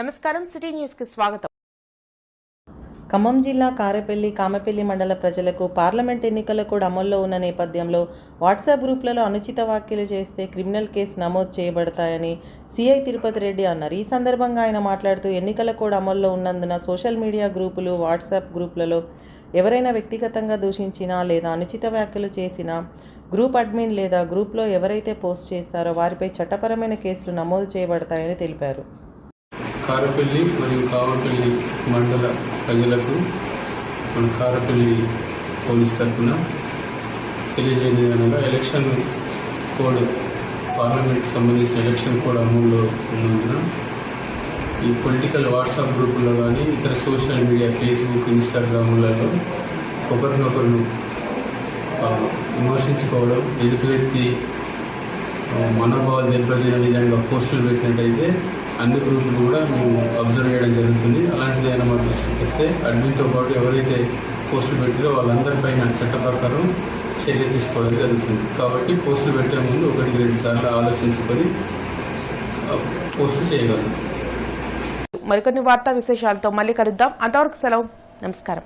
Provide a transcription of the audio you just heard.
నమస్కారం సిటీ న్యూస్కి స్వాగతం. ఖమ్మం జిల్లా కారెపల్లి కామెపల్లి మండల ప్రజలకు పార్లమెంట్ ఎన్నికల కూడా అమల్లో ఉన్న నేపథ్యంలో వాట్సాప్ గ్రూపులలో అనుచిత వ్యాఖ్యలు చేస్తే క్రిమినల్ కేసు నమోదు చేయబడతాయని సిఐ తిరుపతి రెడ్డి అన్నారు. ఈ సందర్భంగా ఆయన మాట్లాడుతూ ఎన్నికల కూడా అమల్లో ఉన్నందున సోషల్ మీడియా గ్రూపులు వాట్సాప్ గ్రూపులలో ఎవరైనా వ్యక్తిగతంగా దూషించినా లేదా అనుచిత వ్యాఖ్యలు చేసినా గ్రూప్ అడ్మిన్ లేదా గ్రూప్లో ఎవరైతే పోస్ట్ చేస్తారో వారిపై చట్టపరమైన కేసులు నమోదు చేయబడతాయని తెలిపారు. కారపల్లి మరియు కావపల్లి మండల ప్రజలకు మన కారపల్లి పోలీస్ తరఫున తెలియజేయడం అనగా ఎలక్షన్ కోడ్ పార్లమెంట్కి సంబంధించిన ఎలక్షన్ కోడ్ అమల్లో ఉన్నందున ఈ పొలిటికల్ వాట్సాప్ గ్రూపుల్లో కానీ ఇతర సోషల్ మీడియా ఫేస్బుక్ ఇన్స్టాగ్రాములలో ఒకరినొకరు విమర్శించుకోవడం ఎదుటి వ్యక్తి మనోభావాలు దెబ్బతిన విధంగా పోస్టులు పెట్టినట్టయితే అన్ని గ్రూపులు కూడా మేము అబ్జర్వ్ చేయడం జరుగుతుంది. అలాంటిది ఏమైనా మాకు దృష్టికి వస్తే అడ్మిన్తో పాటు ఎవరైతే పోస్టులు పెట్టారో వాళ్ళందరిపైన చట్ట ప్రకారం చర్య తీసుకోవడం జరుగుతుంది. కాబట్టి పోస్టులు పెట్టే ముందు ఒకటికి రెండు సార్లు ఆలోచించుకొని పోస్టు చేయగలరు. మరికొన్ని వార్తా విశేషాలతో మళ్ళీ కలుద్దాం. అంతవరకు సెలవు. నమస్కారం.